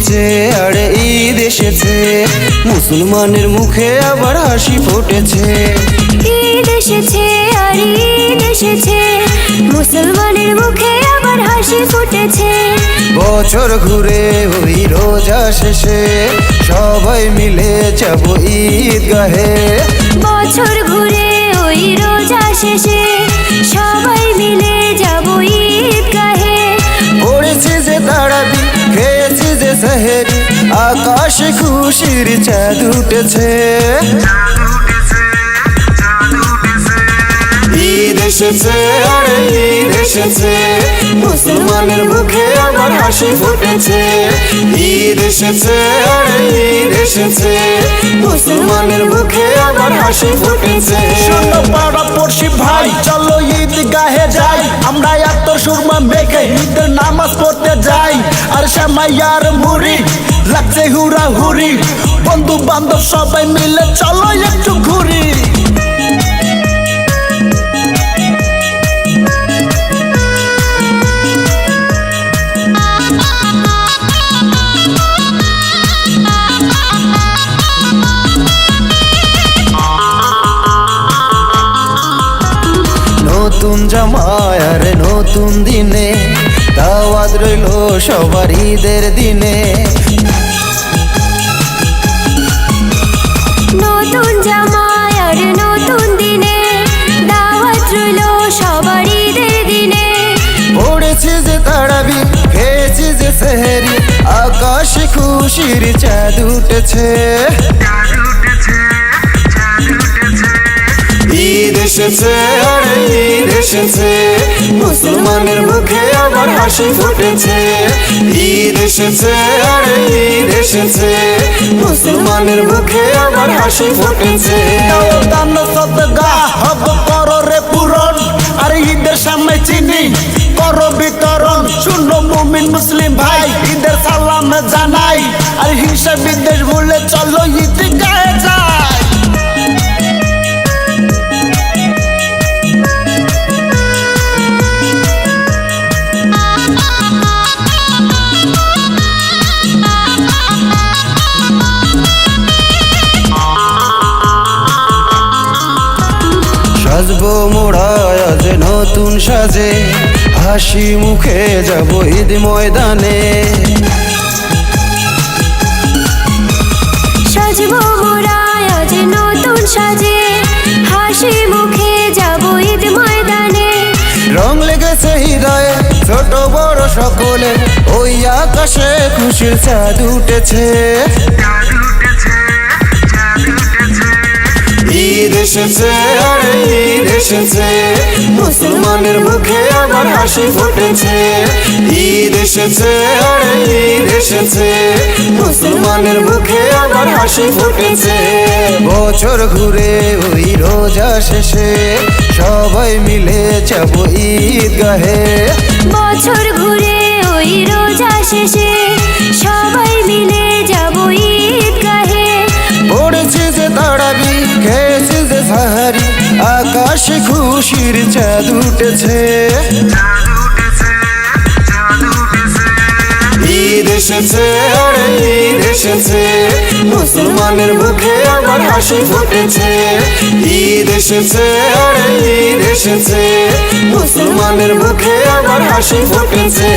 এসেছে আরে ঈদ এসেছে। মুসলমানের মুখে আবার হাসি ফুটেছে। ঈদ এসেছে আর ঈদ এসেছে। মুসলমানের মুখে আবার হাসি ফুটেছে। বছর ঘুরে ওই রোজা শেষে সবাই মিলে যাব ঈদ গাহে বছর ঘুরে ওই রোজা শেষে সবাই সেহেরি আকাশে খুশির চাঁদ উঠেছে। এসেছে, আরে ঈদ এসেছে। মুসলমানের মুখে আবার হাসি ফুটেছে। ঈদ এসেছে ঈদ এসেছে। মুসলমানের মুখে আবার হাসি ফুটেছে। পাড়া ভাই, চলো ঈদ গাহে যাই। আমরা এত সুরমা মেঘে ঈদের নামাজ পড়তে যাই। আর শ্যামাই আর মুড়ি, লাগছে হুরা হুরি বন্ধু বান্ধব সবাই মিলে চলো একটু ঘুরি। নতুন জামায় নতুন দিনে দাওয়াত রইল সবার ঈদের দিনে। নতুন জামায় আর নতুন দিনে দাওয়াত রইল সবার ঈদের দিনে। পড়েছি যে তারাবি খেয়েছি যে সেহেরি আকাশে খুশির চাঁদ উঠেছে। ঈদ এসেছে আরে ঈদ এসেছে মুসলমানের মুখে আবার হাসি ফুটেছে। ঈদ এসেছে, আরে ঈদ এসেছে। মুসলমানের মুখে আবার হাসি ফুটেছে। দান সদগা হব করো রে পূরণ আর ঈদের সামনে চিনি করো বিতরণ শুনো মুমিন মুসলিম ভাই, ঈদের সালাম জানাই। আর হিংসা বিদ্বেষ ভুলে চলো ঈদ গায়ে যাই। সাজবো মোড়ায় আজ নতুন সাজে। হাসি মুখে যাব ঈদ ময়দানে। সাজবো মোরায় আজ নতুন সাজে। হাসি মুখে যাব ঈদ ময়দানে। রং লেগেছে হৃদয়ে ছোট বড় সকলে। ওই আকাশে খুশির চাঁদ উঠেছে। ঈদ এসেছে আরে ঈদ এসেছে। মুসলমানের মুখে আবার হাসি ফুটেছে। ঈদ এসেছে আরে ঈদ এসেছে। মুসলমানের মুখে আবার হাসি ফুটেছে। বছর ঘুরে ওই রোজা শেষে সবাই মিলে যাব ঈদ গাহে বছর ঘুরে ওই রোজা শেষে আকাশে খুশির চাঁদ উঠেছে। ঈদ এসেছে ঈদ এসেছে। মুসলমানের মুখে আবার হাসি ফুটেছে। ঈদ এসেছে, আরে ঈদ এসেছে। মুসলমানের মুখে আবার হাসি ফুটেছে।